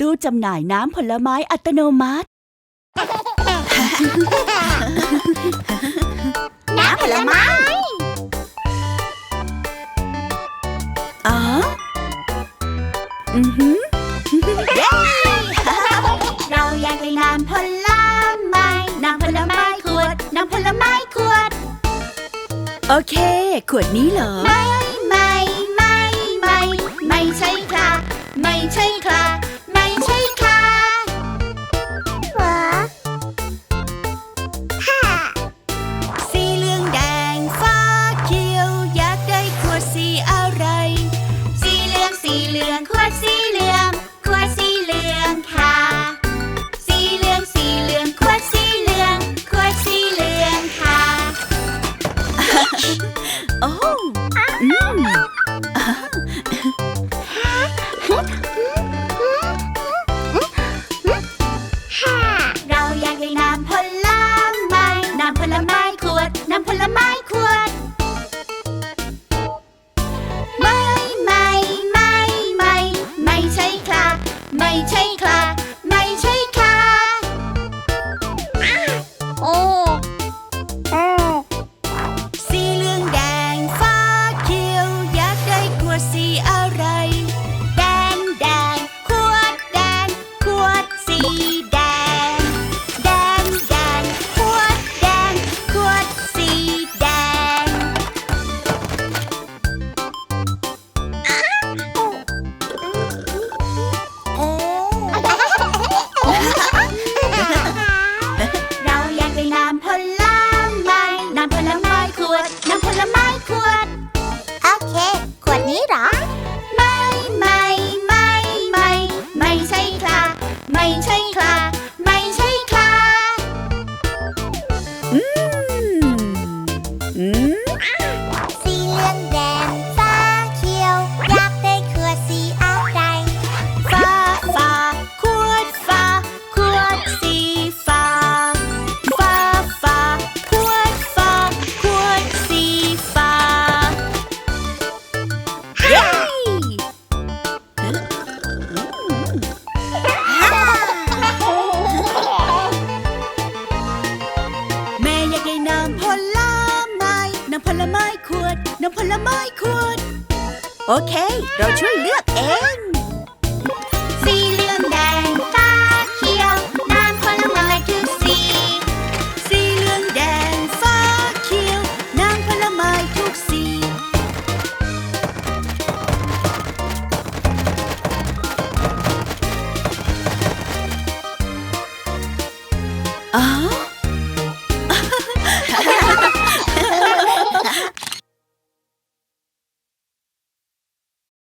ตู้จำหน่ายน้ำผลไม้อัตโนมัติ น้ำผลไม้อ๋ออือหือเราอยากได้น้ำผลไม้ น้ำผลไม้ขวด น้ำผลไม้ขวด โอเค ขวดนี้เหรอ ไม่ ไม่ ไม่ ไม่ ไม่ใช่ค่ะ ไม่ใช่ค่ะ ใช่ค่ อยากได้น้ำผลไม้น้ำผลไม้ขวด น้ำผลไม้ขวด โอเค เราช่วยเลือกเอง สีเหลืองแดงฟ้าเขียว น้ำผลไม้ทุกสี สีเหลืองแดงฟ้าเขียว น้ำผลไม้ทุกสี อ๋อ